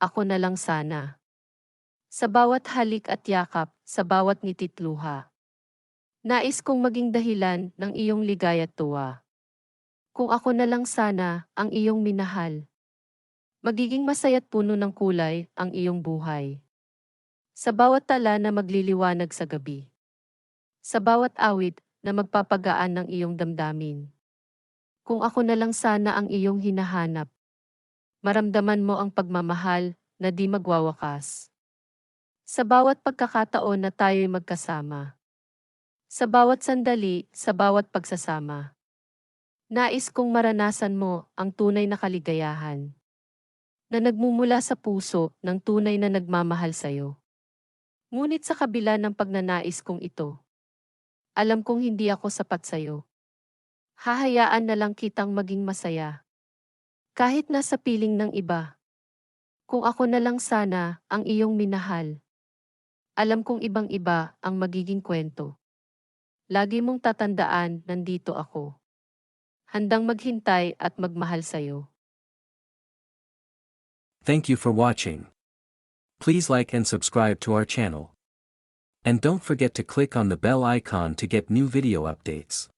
ako na lang sana. Sa bawat halik at yakap, sa bawat ngitit luha. Nais kong maging dahilan ng iyong ligaya tuwa. Kung ako na lang sana ang iyong minahal. Magiging masaya't puno ng kulay ang iyong buhay. Sa bawat tala na magliliwanag sa gabi. Sa bawat awit na magpapagaan ng iyong damdamin. Kung ako na lang sana ang iyong hinahanap. Maramdaman mo ang pagmamahal na di magwawakas. Sa bawat pagkakataon na tayo'y magkasama. Sa bawat sandali, sa bawat pagsasama. Nais kong maranasan mo ang tunay na kaligayahan. Na nagmumula sa puso ng tunay na nagmamahal sa'yo. Ngunit sa kabila ng pagnanais kong ito, alam kong hindi ako sapat sa'yo. Hahayaan na lang kitang maging masaya. Kahit nasa piling ng iba. Kung ako na lang sana ang iyong minahal. Alam kong ibang-iba ang magiging kwento. Lagi mong tatandaan nandito ako. Handang maghintay at magmahal sa'yo. Thank you for watching. Please like and subscribe to our channel. And don't forget to click on the bell icon to get new video updates.